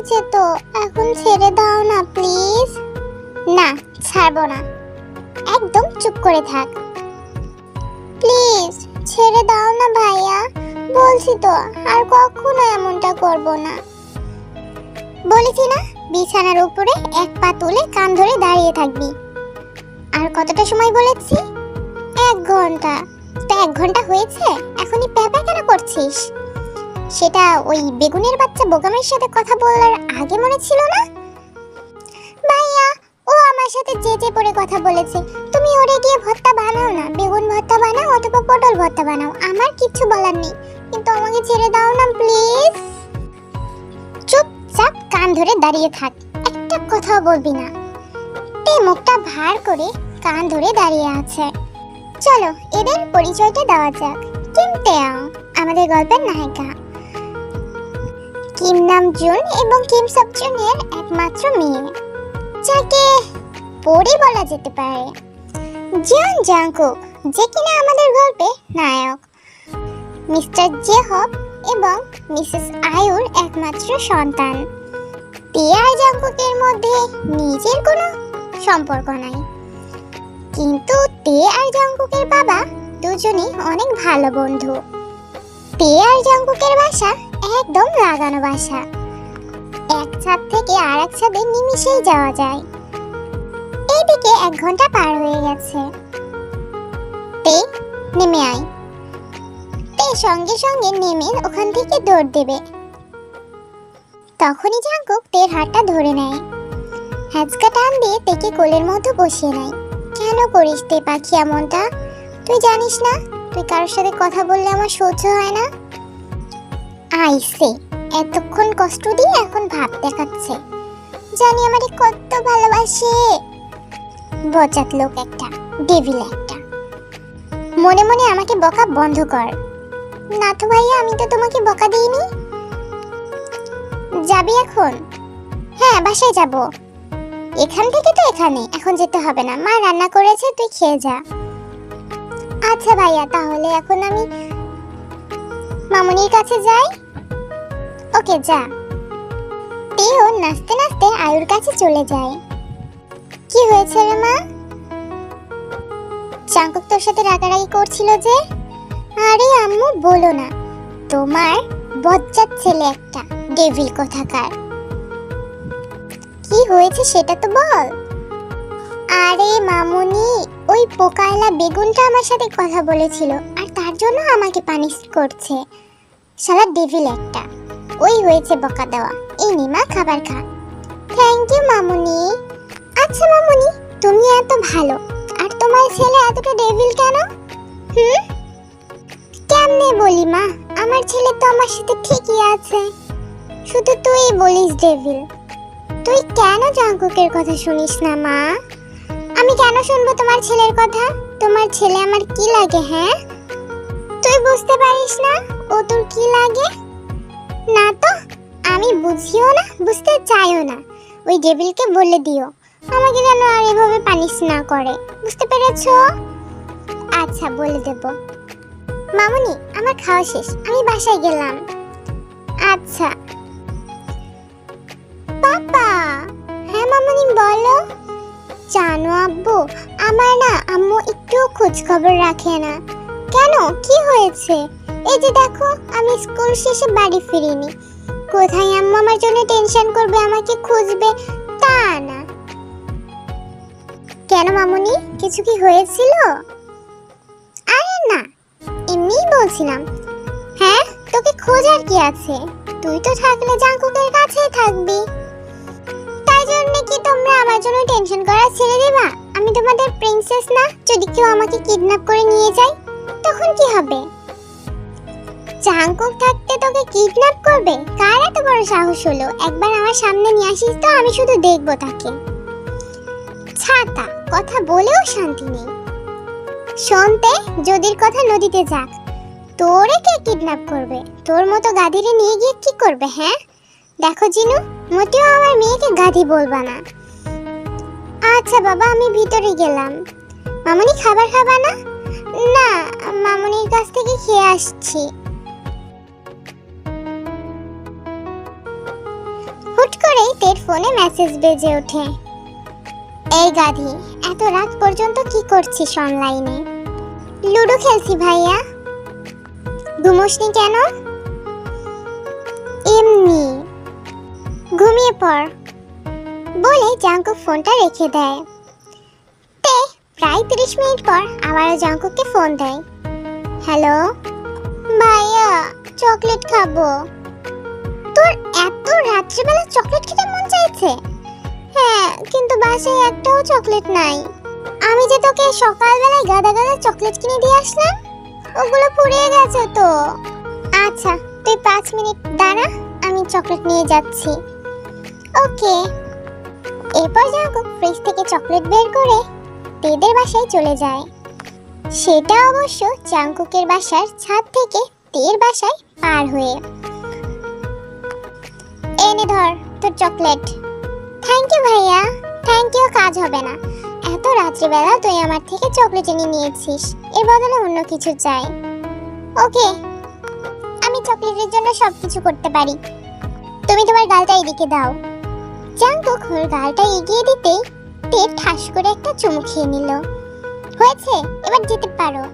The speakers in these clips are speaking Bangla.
করছে তো? এখন ছেড়ে দাও না, প্লিজ। না, ছাড়বো না। একদম চুপ করে থাক। প্লিজ, ছেড়ে দাও না ভাইয়া। বলছি তো, আর কখনো এমনটা করব না। বলেছি না, বিছানার উপরে এক পা তুলে কান ধরে দাঁড়িয়ে থাকবি। আর কতটা সময় বলেছি? এক ঘণ্টা। তো এক ঘণ্টা হয়েছে? এখনই প্যাপা কেন করছিস? সেটা ওই বেগুনের বাচ্চা বোকামের সাথে কথা বলার আগে মনে ছিল না? ভাইয়া, ও আমার সাথে যে যে পরে কথা বলেছে। তুমি ওরে গিয়ে ভর্তা বানাও না, বেগুন ভর্তা বানাও অথবা পটল ভর্তা বানাও, আমার কিচ্ছু বলার নেই। কিন্তু আমাকে ছেড়ে দাও না, প্লিজ। চুপচাপ কান ধরে দাঁড়িয়ে থাক, একটা কথাও বলবি না। তে মুখটা ভার করে কান ধরে দাঁড়িয়ে আছে। চলো, এদের পরিচয়টা দেওয়া যাক। কিম আমাদের গল্পের নায়িকা। কিম নাম জুন এবং কিম সবজুনের একমাত্র মেয়ে। যাকে পরি বলা যেতে পারে। জিয়ন জাংকুক, যে কিনা আমাদের গল্পে নায়ক। মিস্টার জেহব এবং মিসেস আয়ুর একমাত্র সন্তান। আর জাংকুকের মধ্যে নিজের কোনো সম্পর্ক নাই। কিন্তু তে আর জাংকুকের বাবা দুজনেই অনেক ভালো বন্ধু। তে আর জাংকুকের বাসা একদম লাগানো বাসা। এক ছাদ থেকে আর এক ছাদে নিমিশেই যাওয়া যায়। এইদিকে এক ঘণ্টা পার হয়ে গেছে। তে, নেমে আয়। তে সঙ্গে সঙ্গে নেমে ওখান থেকে দৌড় দেবে। তখনই জাঙ্কুক তের হাতটা ধরে নেয়। হ্যাচকা টান দিয়ে তেকে কোলের মতো বসিয়ে নেয়। কেন করিস তে পাখি এমনটা? তুই জানিস না? তুই কারোর সাথে কথা বললে আমার সহ্য হয় না? আইসে এতক্ষণ কষ্ট দিয়ে এখন ভাব দেখাচ্ছে। জানি আমারে কত ভালোবাসে। বচাত লোক একটা ডেভিল একটা। মনে মনে আমাকে বকা বন্ধ কর। না তো ভাইয়া, আমি তো তোমাকে বকা দিইনি। যাবি এখন? হ্যাঁ বাসায় যাব। এখান থেকে তো এখানে, এখন যেতে হবে না। মা রান্না করেছে, তুই খেয়ে যা। আচ্ছা ভাইয়া, তাহলে এখন আমি মামুনির কাছে যাই। ওকে, যা। তেও নাচতে নাচতে আয়ুর কাছে চলে যায়। কি হয়েছে রে মা? চাঙ্কুক তোর সাথে রাগারাগি করছিল যে? আরে আম্মু, বলো না। তোমার বজ্জাত ছেলে একটা, ডেভিল কোথাকার। কি হয়েছে সেটা তো বল। আরে মামুনি, ওই পোকায়লা বেগুনটা আমার সাথে কথা বলেছিল। জন্য আমাকে পানিশ করছে। শালা ডেভিল একটা। ওই হয়েছে বকা দেওয়া। এই নিমা খাবার খা। থ্যাংক ইউ মামুনি। আচ্ছা মামুনি, তুমি এত ভালো। আর তোমার ছেলে এতটা ডেভিল কেন? হুম? কেমনে বলি, মা? আমার ছেলে তো আমার সাথে ঠিকই আছে। শুধু তুই বলিস ডেভিল তুই কেন জাঙ্কুকের কথা শুনিস না, মা? আমি কেন শুনব তোমার ছেলের কথা? তোমার ছেলে আমার কি লাগে হ্যাঁ? বুঝতে পারিস না? ও তোর কি লাগে? না তো, আমি বুঝিও না, বুঝতে চাইও না। ওই ডেভিলকে বলে দিও। আমাকে যেন আর এভাবে পানিশ না করে। বুঝতে পেরেছ? আচ্ছা বলে দেব। মামুনি, আমার খাওয়া শেষ। আমি বাসায় গেলাম। আচ্ছা। পাপা! হ্যাঁ মামুনি, বলো। জানো আব্বু, আমার না আম্মু একটু খোঁজ খবর রাখে না। কেন? কি হয়েছে? এই যে দেখো, আমি স্কুল শেষে বাড়ি ফিরিনি। কোথায় আম্মু আমার জন্য টেনশন করবে, আমাকে খুঁজবে? তা না। কেন মামুনি? কিছু কি হয়েছিল? আরে না, এমনিই বলছিলাম। হ্যাঁ তোকে খোঁজার কি আছে? তুই তো থাকলে জাঙ্কুকের কাছেই থাকবি। তাই জন্য কি তোমরা আমার জন্য টেনশন করা ছেড়ে দেবা? আমি তোমাদের প্রিন্সেস না? যদি কেউ আমাকে কিডন্যাপ করে নিয়ে যায় তখন কি হবে? জাঙ্কুক থাকতে তোকে কিডন্যাপ করবে? কার এত বড় সাহস হলো? একবার আমার সামনে নিয়ে আসিস তো, আমি শুধু দেখব তাকে। ছাতা, কথা বলেও শান্তি নেই। শুনতে যদির কথা নদীতে যাক। তোরে কে কিডন্যাপ করবে? তোর মতো গাধিরে নিয়ে গিয়ে কি করবে হ্যাঁ? দেখো জিনু, মোটেও আমার মেয়েকে গাধি বলবা না। আচ্ছা বাবা, আমি ভিতরে গেলাম। মামনি খাবার খাবা না? না, মামনির কাছ থেকে খেয়ে আসছি। হুট করেই তের ফোনে মেসেজ বেজে ওঠে। এই গাধি, এত রাত পর্যন্ত কি করছিস অনলাইনে লুডো খেলছি ভাইয়া। ঘুমোসনি কেন? এমনি। ঘুমিয়ে পড়। বলে জাঙ্কুক ফোনটা রেখে দেয়। প্রায় তিরিশ মিনিট পর আবারও জাঙ্কুককে ফোন দেয়। হ্যালো? ভাইয়া, চকলেট খাব। তোর এত রাত্রিবেলা চকলেট খেতে মন চাইছে? হ্যাঁ কিন্তু বাসায় একটাও চকলেট নাই। আমি যে তোকে সকালবেলায় গাদা গাদা চকলেট কিনে দিয়ে আসলাম, ওগুলো পুড়িয়ে গেছে তো। আচ্ছা তুই পাঁচ মিনিট দাঁড়া, আমি চকলেট নিয়ে যাচ্ছি। ওকে। এরপর জাঙ্কুক ফ্রিজ থেকে চকলেট বের করে তেদের বাসায় চলে যায়। সেটা অবশ্য জাঙ্কুকের বাসার ছাদ থেকে তের বাসায় পার হয়ে। এনে ধর তোর চকলেট। থ্যাংক ইউ ভাইয়া। থ্যাংক ইউ কাজ হবে না। এত রাত্রিবেলা তুই আমার থেকে চকলেট এনে নিয়েছিস। এর বদলে অন্য কিছু চাই। ওকে, আমি চকলেটের জন্য সব কিছু করতে পারি। তুমি তোমার গালটা এদিকে দাও। জাঙ্কুক ওর গালটা এগিয়ে দিতেই তে ঠাস করে একটা চুমু খেয়ে নিল। হয়েছে, এবার যেতে পারো।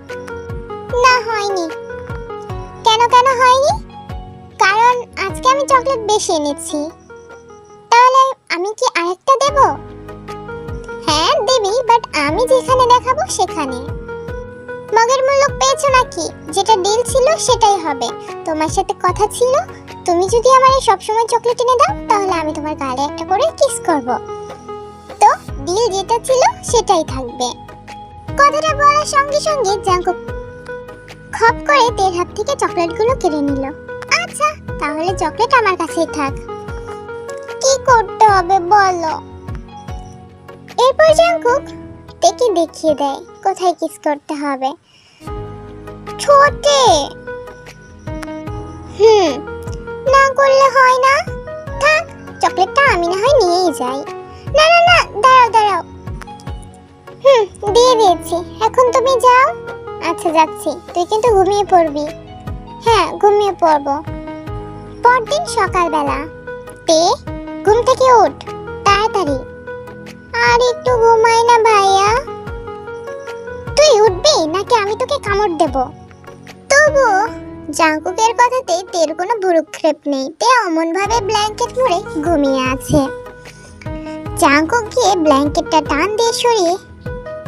না হয়নি। কেন কেন হয়নি? কারণ আজকে আমি চকলেট বেশি এনেছি। তাহলে আমি কি আরেকটা দেব? হ্যাঁ দেবি বাট আমি যেখানে দেখাবো সেখানে। মগের মূল্য পেয়েছ নাকি? যেটা ডিল ছিল সেটাই হবে। তোমার সাথে কথা ছিল। তুমি যদি আমারে সবসময় চকলেট এনে দাও, তাহলে আমি তোমার গালে একটা করে কিস করব। ডিল যেটা ছিল সেটাই থাকবে। কথাটা বলার সঙ্গে সঙ্গে জাঙ্কুক খপ করে তের হাত থেকে চকলেটগুলো কেড়ে নিল। আচ্ছা তাহলে চকলেট আমার কাছেই থাক। কি করতে হবে বলো? এরপর জাঙ্কুক তেকে দেখিয়ে দেয় কোথায় কিস করতে হবে। ছোটে। হুম, না করলে হয় না। থাক, চকলেটটা আমি না হয় নিয়েই যাই। না না না, দাঁড়াও দাঁড়াও। হুম, দিয়ে দিয়েছি। এখন তুমি যাও। আচ্ছা যাচ্ছি। তুই কিন্তু ঘুমিয়ে পড়বি। হ্যাঁ ঘুমিয়ে পড়ব। পরদিন সকালবেলা তে ঘুম থেকে ওঠ তাড়াতাড়ি। আর একটু ঘুমাই না ভাইয়া। তুই উঠবি? নাকি আমি তোকে কামড় দেব? তবু জাঙ্কুকের কথাতে তের কোনো ভুরুক্ষেপ নেই। তে অমন ভাবে ব্ল্যাঙ্কেট মুড়ে ঘুমিয়ে আছে। জাঙ্কুক গিয়ে ব্ল্যাঙ্কেটটা টান দিয়ে সরিয়ে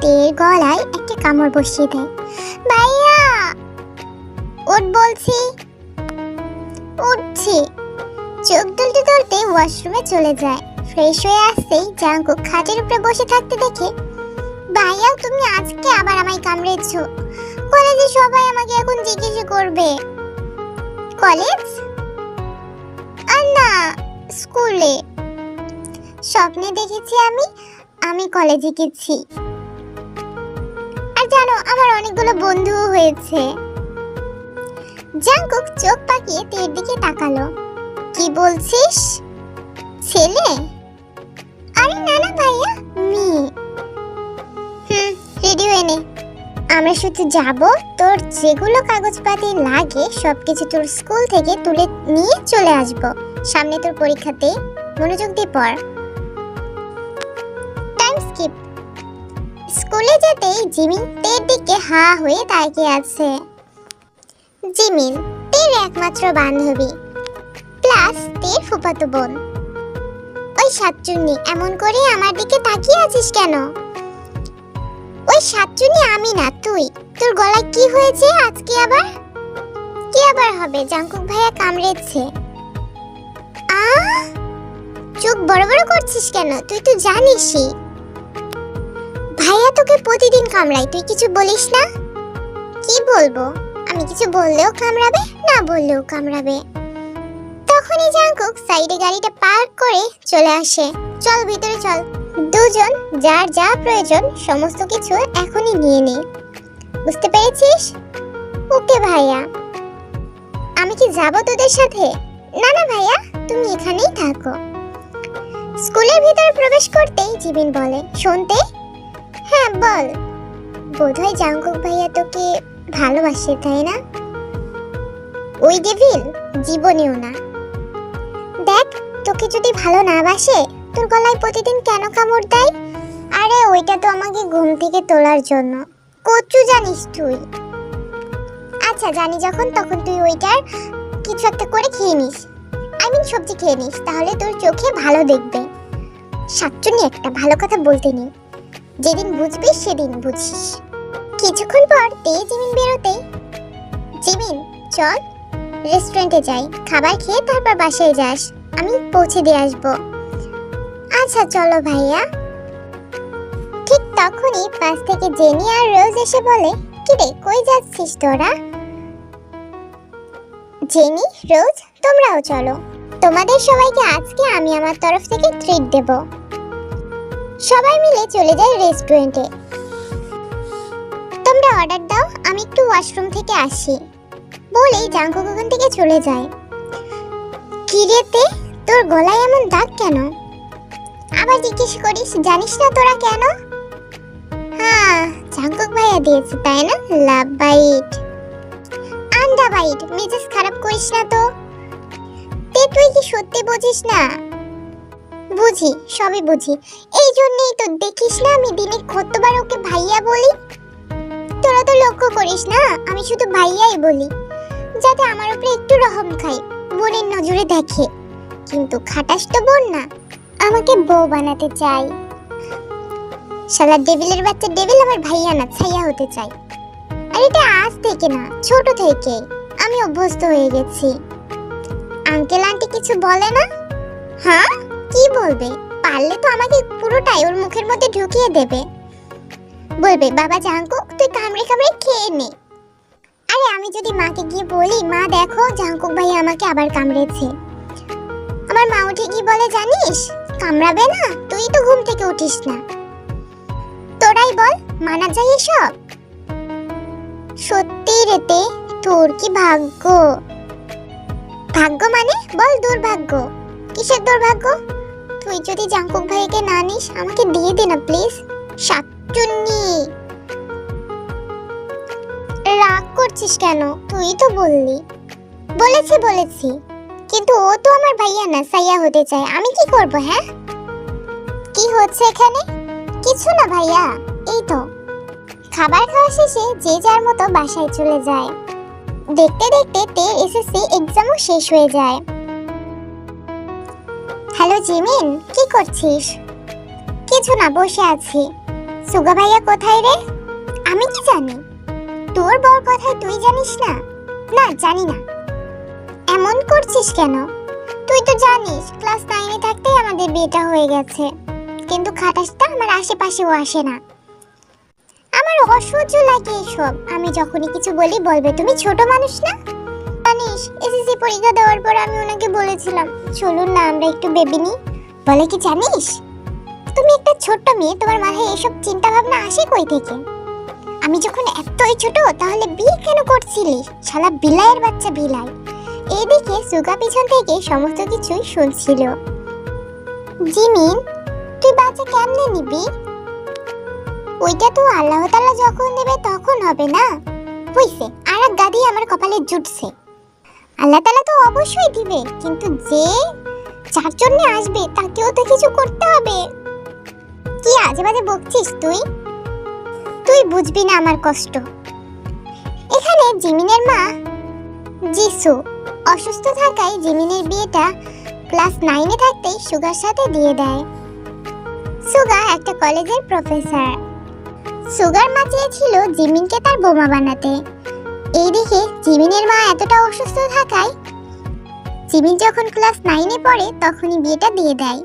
তের গলায় একটা কামড় বসিয়ে দেয়। ভাইয়া, উঠ বলছি। উঠছি। চোখ দুলতে দুলতে ওয়াশরুমে চলে যায়। ফ্রেশ হয়ে আসতেই জাঙ্কুক খাটের উপরে বসে থাকতে দেখে, ভাইয়া, তুমি আজকে আবার আমায় কামড়েছো। কলেজে সবাই আমাকে এখন জিজ্ঞেস করবে। কলেজ? আর না, স্কুলে। স্বপ্নে দেখেছি আমি আমি কলেজে গেছি। আর জানো, আমার অনেকগুলো বন্ধুও হয়েছে। জাঙ্কুক চোখ পাকিয়ে তের দিকে তাকালো। কি বলছিস? ছেলে? আরে না না ভাইয়া, মেয়ে। হুম রেডি হয়ে নে। আমরা শুধু যাব, তোর যেগুলো কাগজপাতি লাগে, সবকিছু তোর স্কুল থেকে তুলে নিয়ে চলে আসব। সামনে তোর পরীক্ষাতে মনোযোগ দিয়ে পড়। স্কুলে যেতেই জিমিন তের দিকে হা হয়ে তাকিয়ে আছে। জিমিন তের একমাত্র বান্ধবী, প্লাস তের ফুফাতো বোন। ওই সাতচুন্নি, এমন করে আমার দিকে তাকিয়ে আছিস কেন? ওই সাতচুন্নি আমি না, তুই। তোর গলায় কি হয়েছে আজকে আবার? কি আবার হবে? জাঙ্কুক ভাইয়া কামড়েছে। আ চোখ বড় বড় করছিস কেন? তুই তো জানিসই। ভাইয়া তোকে প্রতিদিন কামড়ায়, তুই কিছু বলিস না? কি বলব? আমি কিছু বললেও কামড়াবে, না বললেও কামড়াবে। তখনই জাঙ্কুক সাইডে গাড়িটা পার্ক করে চলে আসে। চল ভিতরে চল। দুজন, যার যা প্রয়োজন, সমস্ত কিছু এখনই নিয়ে নে। বুঝতে পেরেছিস? ওকে ভাইয়া। আমি কি যাব তোদের সাথে? না না ভাইয়া, তুমি এখানেই থাকো। স্কুলের ভিতরে প্রবেশ করতেই জিবিন বলে শুনতে হ্যাঁ বল। বোধহয় জাঙ্কুক ভাইয়া তোকে ভালোবাসে, তাই না? ওই ডেভিল, জীবনেও না। দেখ, তোকে যদি ভালো না বাসে, তোর গলায় প্রতিদিন কেন কামড় দেয়? আরে, ওইটা তো আমাকে ঘুম থেকে তোলার জন্য। কচু জানিস তুই। আচ্ছা জানি যখন, তখন তুই ওইটার কিছু একটা করে খেয়ে নিস। আই মিন সবজি খেয়ে নিস, তাহলে তোর চোখে ভালো দেখবে। সাতচুনি একটা, ভালো কথা বলতে নেই। যেদিন বুঝবি সেদিন বুঝিস। কিছুক্ষণ পর দিয়ে জিমিন বেরোতে, জিমিন, চল রেস্টুরেন্টে যাই। খাবার খেয়ে তারপর বাসায় যাস। আমি পৌঁছে দিয়ে আসব। আচ্ছা চলো ভাইয়া। ঠিক তখনই পাশ থেকে জেনি আর রোজ এসে বলে, কিরে, কই যাচ্ছিস তোরা? জেনি, রোজ তোমরাও চলো। তোমাদের সবাইকে আজকে আমি আমার তরফ থেকে ট্রিট দেব। সবাই মিলে চলে যাই রেস্টুরেন্টে। তোমরা অর্ডার দাও, আমি একটু ওয়াশরুম থেকে আসি। বলেই জাঙ্কুক ওখান থেকে চলে যায়। কিরেতে তোর গলায় এমন দাগ কেন? আবার জিজ্ঞেস করিস, জানিস না তোরা কেন? হ্যাঁ জাঙ্কুক ভাইয়া দিয়েছে, তাই না? Love bite. আন্ডা বাইট, মেজাজ খারাপ করিস না তো। তে, তুই কি সত্যি বুঝিস না? বুঝি, সবই বুঝি। এই জন্যই তো দেখিস না আমি দিনে কতবার ওকে ভাইয়া বলি। তোরা তো লক্ষ্য করিস না, আমি শুধু ভাইয়াই বলি। যাতে আমার উপরে একটু রহম খাই বোনের নজরে দেখে। কিন্তু খাটাস তো বোন না, আমাকে বউ বানাতে চাই। শালা ডেভিলের বাচ্চা ডেভিল আমার ভাইয়া না, ছাইয়া হতে চাই আর এটা আজ থেকে না, ছোট থেকে, আমি অভ্যস্ত হয়ে গেছি। আঙ্কেল আন্টি কিছু বলে না? হ্যাঁ? কি বলবে? পারলে তো আমাকে পুরোটাই ওর মুখের মধ্যে ঢুকিয়ে দেবে। বলবে, বাবা জাঙ্কুক তুই কামড়ে কামড়ে খেয়ে নে। আরে, আমি যদি মাকে গিয়ে বলি, মা, দেখো জাঙ্কুক ভাই আমাকে আবার কামড়েছে। আমার মা উঠে কি বলে, জানিস, কামড়াবে না, তুই তো ঘুম থেকে উঠিস না। তোরাই বল মানা যায় এসব? সত্যি রেতে তোর কি ভাগ্য? ভাগ্য মানে? বল দুর্ভাগ্য। কিসের দুর্ভাগ্য? তুই যদি জাঙ্কুক ভাইকে না নিস, আমাকে দিয়ে দে না, প্লিজ। শাকচুন্নি রাগ করছিস কেন? তুই তো বললি। বলেছি বলেছি। কিন্তু ও তো আমার ভাইয়া না, সাইয়া হতে চায়। আমি কি করব হ্যাঁ? কি হচ্ছে এখানে? কিছু না ভাইয়া, এই তো। খাবার খাওয়া শেষে যে যার মতো বাসায় চলে যায়। দেখতে দেখতে তের এসএসসি এক্সামও শেষ হয়ে যায়। জিমিন, কি করছিস? কিছু না, বসে আছি। সুগা ভাইয়া কোথায় রে? আমি কি জানি? তোর বর কোথায় তুই জানিস না? না, জানি না। এমন করছিস কেন? তুই তো জানিস, ক্লাস নাইনে থাকতেই আমাদের বিয়েটা হয়ে গেছে। কিন্তু খাটাসটা আমার আশেপাশেও আসে না। আমার অসহ্য লাগে এসব আমি যখনই কিছু বলি, বলবে। তুমি ছোট মানুষ না? জানিস? এসএসসি পরীক্ষা দেওয়ার পর আমি ওনাকে বলেছিলাম, চলুন না, আমরা একটু বেবি নিই। বলে কি, জানিস? তুমি একটা ছোট্ট মেয়ে, তোমার মাথায় এসব চিন্তা ভাবনা আসে কই থেকে? আমি যখন এতই ছোট, তাহলে বিয়ে কেন করছিলি? শালা বিলাইয়ের বাচ্চা বিলাই। এইদিকে সুগা পিছন থেকে সমস্ত কিছুই শুনছিল। জিমিন, তুই বাচ্চা কেমনে নিবি? ওইটা তো আল্লাহ তাআলা যখন দেবে তখন হবে না। হইছে, আর এক গাদি আমার কপালে জুটছে। আল্লাহ তাআলা তো অবশ্যই দিবে, কিন্তু যে যার জন্য আসবে, তাকেও তো কিছু করতে হবে। কি আজে বাজে বকছিস তুই? তুই বুঝবি না আমার কষ্ট। এখানে জিমিনের মা জিসু অসুস্থ থাকায় জিমিনের বিয়েটা ক্লাস নাইনে থাকতেই সুগার সাথে দিয়ে দেয়। সুগা একটা কলেজের প্রফেসর। সুগার মা চেয়েছিল জিমিনকে তার বোমা বানাতে। এই দেখে জিমিনের মা এতটা অসুস্থ থাকায়, জিমিন যখন ক্লাস নাইনে পড়ে তখনই বিয়েটা দিয়ে দেয়।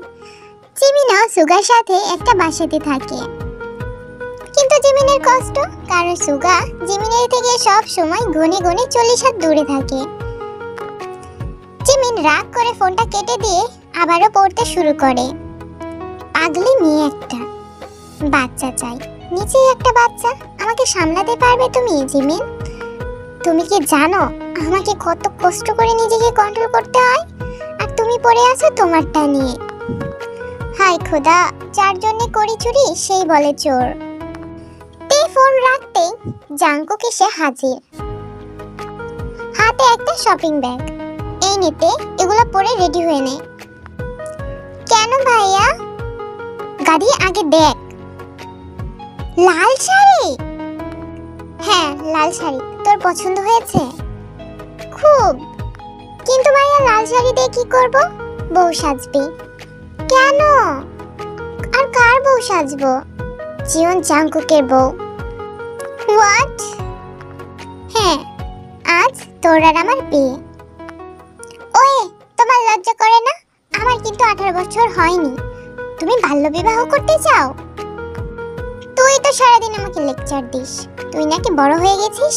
জিমিনও সুগার সাথে একটা বাসাতে থাকে। কিন্তু জিমিনের কষ্ট, কারণ সুগা জিমিনের থেকে সব সময় গনে গনে চল্লিশ হাত দূরে থাকে। জিমিন রাগ করে ফোনটা কেটে দিয়ে আবারও পড়তে শুরু করে। পাগলি মেয়ে একটা। বাচ্চা চাই। নিচেই একটা বাচ্চা। আমাকে সামলাতে পারবে তুমি, জিমিন? তুমি কি জানো আমাকে কত কষ্ট করে নিজেকে কন্ট্রোল করতে হয়? আর তুমি পড়ে আছো তোমারটা নিয়ে। হাই খোদা যার জন্য করি চুরি, সেই বলে চোর। তে ফোন রাখতেই জাঙ্কুক এসে হাজির। হাতে একটা শপিং ব্যাগ এই নিতে এগুলো পরে রেডি হয়ে নে। কেন ভাইয়া? গাড়ি আগে দেখ। লাল শাড়ি? হ্যাঁ লাল শাড়ি। তোর পছন্দ হয়েছে? খুব। কিন্তু ভাইয়া, লাল শাড়ি দিয়ে কি করব? বউ সাজবি। কেন? আর কার বউ সাজবো? জীবন জাঙ্কুকের বউ। হোয়াট হ্যাঁ আজ তোর আর আমার বিয়ে। ওয়ে, তোমার লজ্জা করে না? আমার কিন্তু আঠারো বছর হয়নি। তুমি বাল্য বিবাহ করতে চাও? তুই তো সারাদিন আমাকে লেকচার দিস। তুই নাকি বড় হয়ে গেছিস?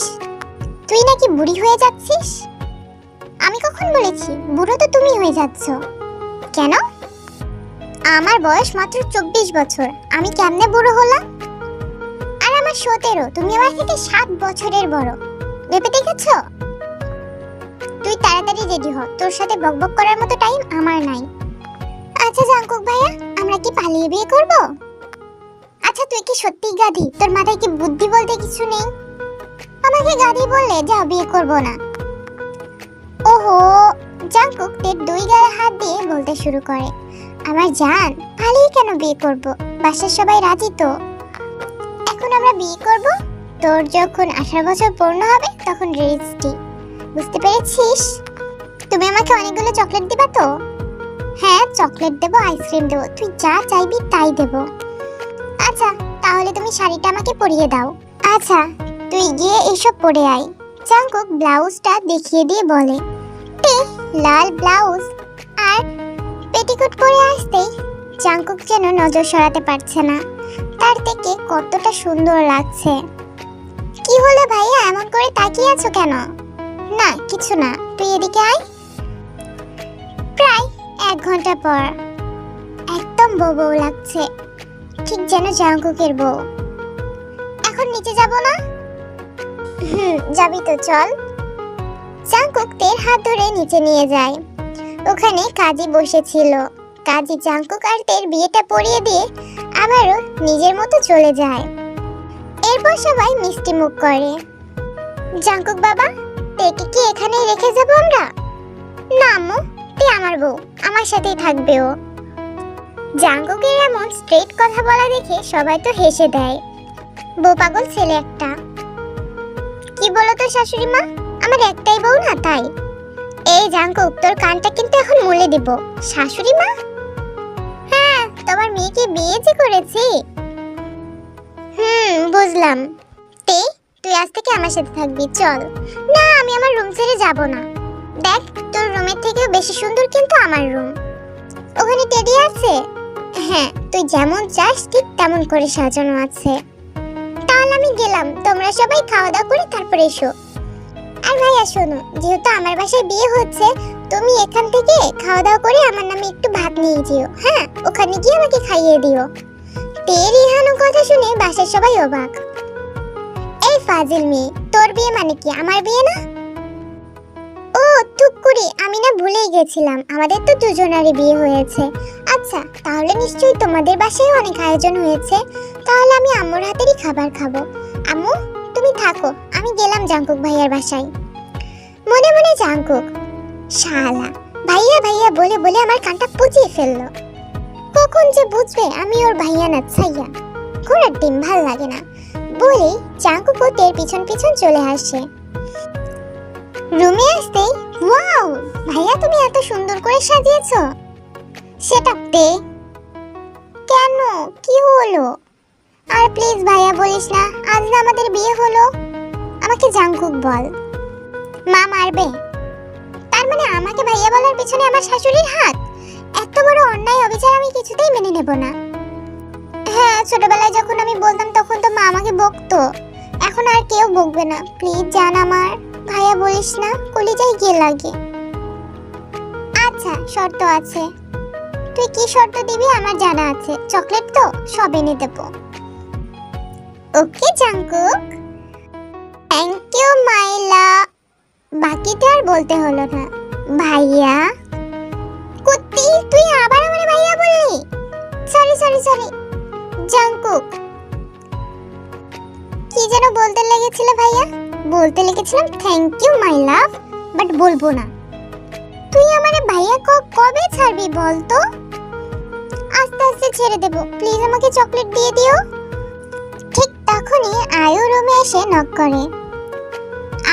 তুই নাকি বুড়ি হয়ে যাচ্ছিস? আমি কখন বলেছি, বুড়ো তো তুমি হয়ে যাচ্ছ। কেন? আমার বয়স মাত্র চব্বিশ বছর, আমি কেমনে বুড়ো হলাম? আর আমার সতেরো, তুমি আমার থেকে সাত বছরের বড়। ভেবে দেখেছ? তুই তাড়াতাড়ি রেডি হ, তোর সাথে বকবক করার মতো টাইম আমার নাই। আচ্ছা জাঙ্কুক ভাইয়া, আমরা কি পালিয়ে বিয়ে করব? আচ্ছা তুই কি সত্যি গাধি? তোর মাথায় কি বুদ্ধি বলতে কিছু নেই? আমাকে গাধি বললে যাও বিয়ে করব না। ওহো জাঙ্কুক তের দুই গায়ে হাত দিয়ে বলতে শুরু করে। আমার জান, পালিয়ে কেন বিয়ে করব? বাসার সবাই রাজি তো? এখন আমরা বিয়ে করব? তোর যখন আঠারো বছর পূর্ণ হবে, তখন রেজিস্ট্রি। বুঝতে পেরেছিস? তুমি আমাকে অনেকগুলো চকলেট দিবা তো? হ্যাঁ চকলেট দেবো, আইসক্রিম দেবো। তুই যা চাইবি তাই দেব। তাহলে তুমি শাড়িটা আমাকে পরিয়ে দাও। আচ্ছা তুই গিয়ে এসব পরে আয়। জাঙ্কুক ব্লাউজটা দেখিয়ে দিয়ে বলে তে লাল ব্লাউজ। আর পেটিকোট পরে আসতেই জাঙ্কুক যেন নজর সরাতে পারছে না। তার থেকে কতটা সুন্দর লাগছে। কি হলো ভাইয়া, এমন করে তাকিয়ে আছো কেন? না, কিছু না, তুই এদিকে আয়। প্রায় এক ঘণ্টা পর একদম বউ লাগছে। যেন জাঙ্কুকের বউ। এখন নিচে যাব না? হুম, যাবি তো, চল। জাঙ্কুক তের হাত ধরে নিচে নিয়ে যায়। ওখানে কাজী বসেছিল। কাজী জাঙ্কুক আর তের বিয়েটা পরিয়ে দিয়ে আবারও নিজের মতো চলে যায়। এরপর সবাই মিষ্টি মুখ করে। জাঙ্কুক বাবা, তেকে কি এখানেই রেখে যাব আমরা? না, আম্মু, তে আমার বউ। আমার সাথেই থাকবে ও। জাঙ্কুকের এমন স্ট্রেট কথা বলা দেখে সবাই তো হেসে দেয়। বউ পাগল ছেলে একটা। কি বলো তো শাশুড়ি মা? আমার একটাই বউ না, তাই? এই জাঙ্কুক, তোর কানটা কিন্তু এখন মুলে দিব। শাশুড়ি মা? হ্যাঁ তোমার মেয়েকে বিয়ে যে করেছি? হুম, বুঝলাম। তে, তুই আজ থেকে আমার সাথে থাকবি, চল। না, আমি আমার রুম ছেড়ে যাব না। দেখ, তোর রুমের থেকেও বেশি সুন্দর কিন্তু আমার রুম ওখানে টেডি আছে? হ্যাঁ তুই যেমন চাস ঠিক তেমন করে সাজানো আছে। তাহলে আমি গেলাম, তোমরা সবাই খাওয়া দাওয়া করে তারপরে এসো। আর ভাইয়া, শোনো, যেহেতু আমার বাসায় বিয়ে হচ্ছে, তুমি এখান থেকে খাওয়া দাওয়া করে আমার নামে একটু ভাত নিয়ে যেও হ্যাঁ? ওখানে গিয়ে আমাকে খাইয়ে দিও। তের ইহানো কথা শুনে বাসার সবাই অবাক। এই ফাজিল মেয়ে, তোর বিয়ে মানে কি, আমার বিয়ে না? ও টুকুরি আমি না ভুলেই গেছিলাম, আমাদের তো দুজনারই বিয়ে হয়েছে। আচ্ছা তাহলে নিশ্চয়ই তোমাদের বাসায় অনেক আয়োজন হয়েছে। তাহলে আমি আম্মুর হাতেরই খাবার খাব। আম্মু, তুমি থাকো, আমি গেলাম জাঙ্কুক ভাইয়ার বাসায়। মনে মনে জাঙ্কুক শালা, ভাইয়া ভাইয়া বলে বলে আমার কানটা পুচিয়ে ফেলল। কখন যে বুঝবে আমি ওর ভাইয়া না, ছাইয়া। ঘোড়ার ডিম ভালো লাগে না। বলেই জাঙ্কুক ও তের পিছন পিছন চলে আসে। রুমে আসতেই, ওয়াও, ভাইয়া তুমি এত সুন্দর করে সাজিয়েছো। সেটা তে কেন? কি হলো? আর প্লিজ ভাইয়া বলিস না, আজ না আমাদের বিয়ে হলো? আমাকে জাঙ্কুক বল। মা মারবে। তার মানে আমাকে ভাইয়া বলার পিছনে আমার শাশুড়ির হাত? এত বড় অন্যায় অবিচার আমি কিছুতেই মেনে নেব না। হ্যাঁ ছোটবেলায় যখন আমি বলতাম তখন তো মা আমাকে বকতো। এখন আর কেউ বকবে না। প্লিজ জান আমার, ভাইয়া বলিস না, কলিজায় গিয়ে লাগে। আচ্ছা শর্ত আছে। তুই কি শর্ত দিবি আমার জানা আছে। চকলেট তো সব এনে দেবো। ওকে জাঙ্কুক থ্যাংক ইউ মাইলা বাকিটা আর বলতে হলো না। ভাইয়া। কুত্তি, তুই আবার আমার ভাইয়া বললি? সরি সরি সরি জাঙ্কুক কি যেন বলতে লেগেছিল ভাইয়া? বলতে লেগেছিলাম thank you my love but বলব না। তুই আমারে ভাইয়া কবে ছাড়বি বল তো লজ্জা ছেড়ে দেবো। প্লিজ আমাকে চকলেট দিয়ে দিও। ঠিক তখনই আয়ু রুমে এসে নক করে।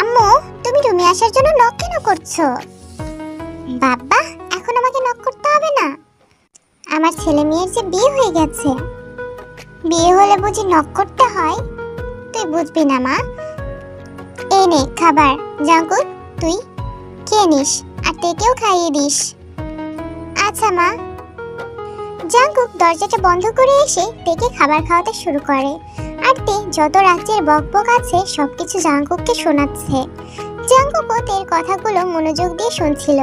আম্মু, তুমি রুমে আসার জন্য নক কেন করছ? বাবা, এখন আমাকে নক করতে হবে না। আমার ছেলে মেয়ের যে বিয়ে হয়ে গেছে। বিয়ে হলে বুঝি নক করতে হয়? তুই বুঝবি না, মা। এই নে, খাবার। জাঙ্কুক তুই খেয়ে নিস, আর তেকেও খাইয়ে দিস। আচ্ছা মা। জাঙ্কুক দরজাটা বন্ধ করে এসে তেকে খাবার খাওয়াতে শুরু করে। আর তে যত রাজ্যের বকবক আছে, সবকিছু জাঙ্কুককে শোনাচ্ছে। জাঙ্কুকও তের কথাগুলো মনোযোগ দিয়ে শুনছিল।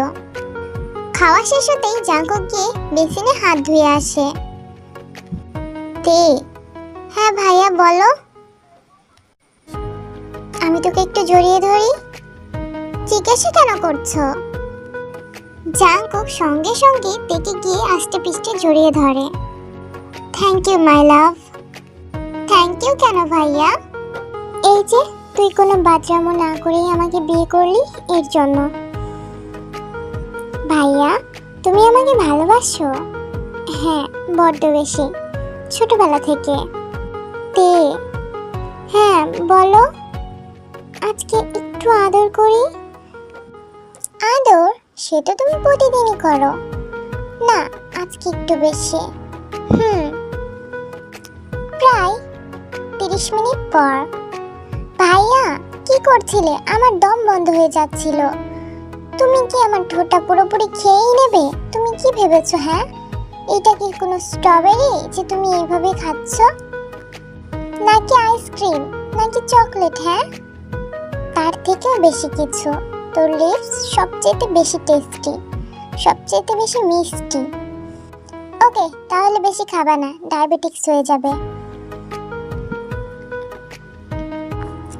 খাওয়া শেষ হতেই জাঙ্কুক গিয়ে বেসিনে হাত ধুয়ে আসে। তে হ্যাঁ ভাইয়া, বলো। আমি তোকে একটু জড়িয়ে ধরি। জিজ্ঞাসা কেন করছ? জাঙ্কুক সঙ্গে সঙ্গে তেকে গিয়ে আস্তে পিষ্টে জড়িয়ে ধরে। Thank you my love thank you কেন ভাইয়া? এই যে, তুই কোনো বাজরামো না করেই আমাকে বিয়ে করলি এর জন্য। ভাইয়া, তুমি আমাকে ভালোবাসো? হ্যাঁ বড্ড বেশি, ছোটবেলা থেকে। তে? হ্যাঁ বলো। আজকে একটু আদর করি? আদর? সেটা তুমি প্রতিদিনই করো। না, আজকে একটু বেশি। হুম। প্রায় তিরিশ মিনিট পর। ভাইয়া, কি করছিলে? আমার দম বন্ধ হয়ে যাচ্ছিল। তুমি কি আমার ঠোঁটটা পুরোপুরি খেয়েই নেবে? তুমি কি ভেবেছো হ্যাঁ? এটা কি কোনো স্ট্রবেরি যে তুমি এইভাবে খাচ্ছ? নাকি আইসক্রিম? নাকি চকলেট হ্যাঁ? তার থেকেও বেশি কিছু। তোর লিপস সবচেয়ে বেশি টেস্টি সবচেয়ে বেশি মিষ্টি। ওকে, তাহলে বেশি খাবা না, ডায়াবেটিক্স হয়ে যাবে।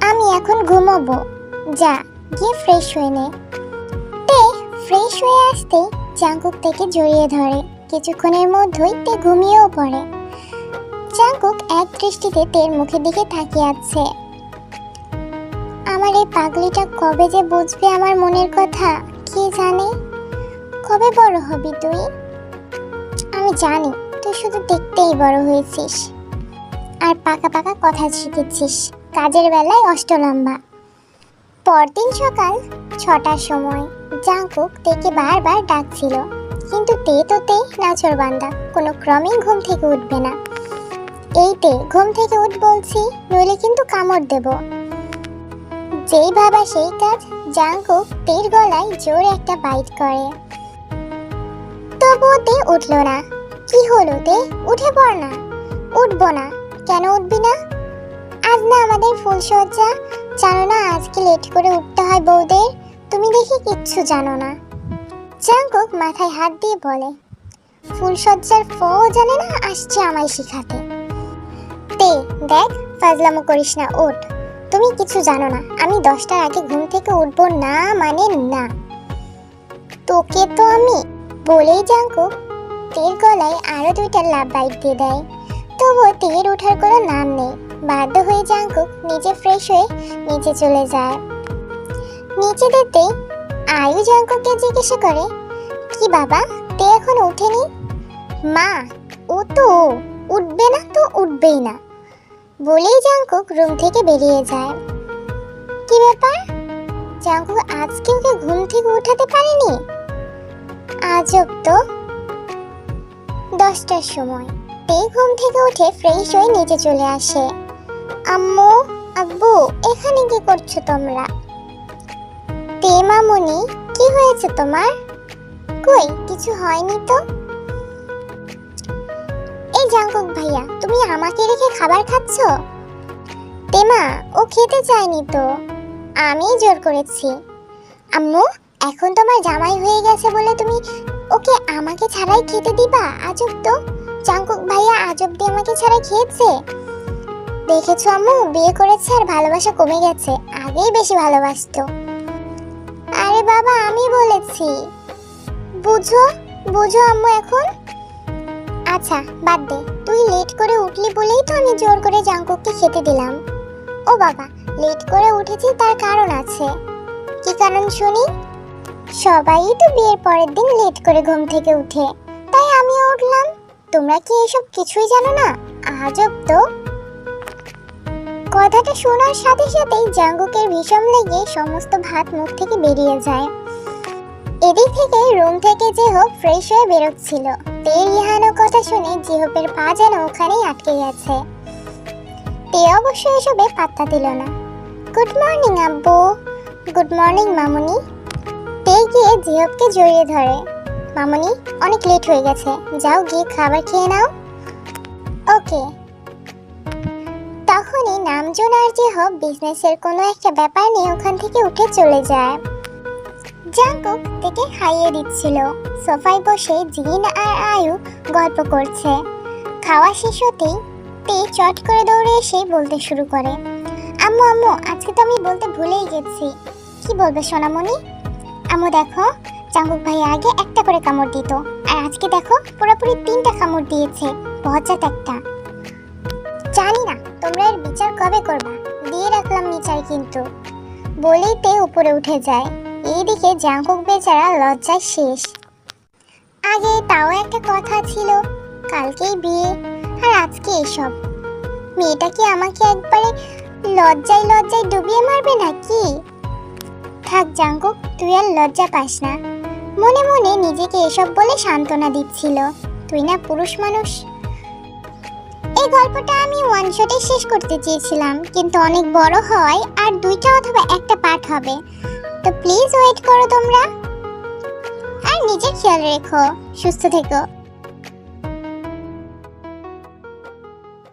আমি এখন ঘুমাবো। যা, গিয়ে ফ্রেশ হয়ে নে। তে, ফ্রেশ হয়ে আসতে জাঙ্কুক থেকে জড়িয়ে ধরে। কিছুক্ষণের মধ্যেই তে ঘুমিয়েও পড়ে। জাঙ্কুক এক দৃষ্টিতে তের মুখের দিকে তাকিয়ে আছে। আমার এই পাগলিটা কবে যে বুঝবে আমার মনের কথা? কে জানে? কবে বড় হবি তুই? আমি জানি, তুই শুধু দেখতেই বড় হয়েছিস। আর পাকা পাকা কথা শিখেছিস, কাজের বেলায় অষ্টলম্বা। পরদিন সকাল ছটার সময় জাঙ্কুক তেকে বারবার ডাকছিল, কিন্তু তে তো তে নাচর বান্দা, কোনো ক্রমেই ঘুম থেকে উঠবে না। এই তে, ঘুম থেকে উঠ বলছি, নইলে কিন্তু কামড় দেবো। যেই বাবা সেই কাজ জাঙ্কুক তের গলায় জোর একটা বাইট করে। তবুও তে উঠল না। কি হলো তে? উঠে পড় না। উঠবো না। কেন উঠবি না? আজ না আমাদের ফুলসজ্জা জানো না আজকে লেট করে উঠতে হয় বউদের। তুমি দেখি কিচ্ছু জানো না। জাঙ্কুক মাথায় হাত দিয়ে বলে ফুলসজ্জার ফ জানে না আসছে আমায় শিখাতে। তে দেখ, ফাজলামো করিস না, ওঠ। তুমি কিছু জানো না। আমি দশটার আগে ঘুম থেকে উঠবো না মানে না। তোকে তো আমি বলেই জাঙ্কু তের গলায় আরও দুইটা লাভ বাইট দিয়ে দেয়। তবুও তের ওঠার কোনো নাম নেই। বাধ্য হয়ে জাঙ্কুক নিজে ফ্রেশ হয়ে নিচে চলে যায়। নিচে যেতেই আয়ু জাঙ্কুককে জিজ্ঞাসা করে, কি বাবা, তে এখন ওঠেনি? মা, ও তো, উঠবে না তো উঠবেই না। বলেই জাঙ্কুক রুম থেকে বেরিয়ে যায়। কি ব্যাপার? জাঙ্কুক আজকে ওকে ঘুম থেকে উঠাতে পারেনি? আজব তো। দশটার সময়। তে ঘুম থেকে উঠে ফ্রেশ হয়ে নিচে চলে আসে। আম্মু, আব্বু, এখানে কি করছ তোমরা? তে মামুনি, কি হয়েছে তোমার? কই, কিছু হয়নি তো? এই জাঙ্কুক ভাইয়া তুমি আমাকে রেখে খাবার খাচ্ছ? তেমা, ও খেতে চায়নি তো। আমি জোর করেছি। আম্মু, এখন তোমার জামাই হয়ে গেছে বলে তুমি ওকে আমাকে ছাড়াই খেতে দিবা? আজব তো। জাঙ্কুক ভাইয়া আজব দিয়ে আমাকে ছাড়াই খেয়েছে। দেখেছ আম্মু, বিয়ে করেছে আর ভালোবাসা কমে গেছে। আগেই বেশি ভালোবাসতো। আরে বাবা, আমি বলেছি। বুঝো বুঝো আম্মু এখন। আচ্ছা বাদ দে। তুই লেট করে উঠলি বলেই তো আমি জোর করে জাঙ্কুককে খেতে দিলাম। ও বাবা লেট করে উঠেছি তার কারণ আছে। কি কারণ শুনি? সবাই তো বিয়ের পরের দিন লেট করে ঘুম থেকে উঠে, তাই আমিও উঠলাম। তোমরা কি এসব কিছুই জানো না? আজব তো। কথাটা শোনার সাথে সাথেই জাঙ্গুকের ভীষণ লেগে সমস্ত ভাত মুখ থেকে বেরিয়ে যায়। এদিক থেকে রুম থেকে যে হোক ফ্রেশ হয়ে বেরোচ্ছিল। তে রিহানোর কথা শুনে জিহবের পা যেন ওখানেই আটকে গেছে। তে অবশ্য এসবে পাত্তা দিল না। গুড মর্নিং, আব্বু। গুড মর্নিং, মামুনি। তে গিয়ে জিহবকে জড়িয়ে ধরে। মামুনি, অনেক লেট হয়ে গেছে। যাও গিয়ে খাবার খেয়ে নাও। ওকে। তখনই নামজন আর জিহব বিজনেসের কোনো একটা ব্যাপার নিয়ে ওখান থেকে উঠে চলে যায়। জাঙ্কুক থেকে খাইয়ে দিচ্ছিল। সোফায় বসে জিন আর আয়ু গল্প করছে। খাওয়া শেষ হতেই তে চট করে দৌড়ে এসে বলতে শুরু করে, আম্মু আম্মু, আজকে তো আমি বলতে ভুলেই গেছি। কি বলবে সোনামণি? আম্মু, দেখো, জাঙ্কুক ভাই আগে একটা করে কামড় দিত, আর আজকে দেখো, পুরোপুরি তিনটা কামড় দিয়েছে, বজ্জাত একটা। জানি না, তোমরা এর বিচার কবে করবা, দিয়ে রাখলাম বিচার কিন্তু। বলেই তে উপরে উঠে যায়। এইদিকে জাঙ্কুক বেচারা লজ্জায় শেষ। আগে তাও একটা কথা ছিল, কালকেই বিয়ে, আর আজকে এসব। মেয়েটা কি আমাকে একবারে লজ্জায় লজ্জায় ডুবিয়ে মারবে নাকি? থাক জাঙ্কুক, তুই আর লজ্জা পাস না। মনে মনে নিজেকে এসব বলে সান্ত্বনা দিচ্ছিল। তুই না পুরুষ মানুষ। এই গল্পটা আমি ওয়ান শটে শেষ করতে চেয়েছিলাম, কিন্তু অনেক বড় হয় আর দুইটা অথবা একটা পার্ট হবে। তো প্লিজ ওয়েট করো তোমরা। আর নিজের খেয়াল রেখো, সুস্থ থেকো।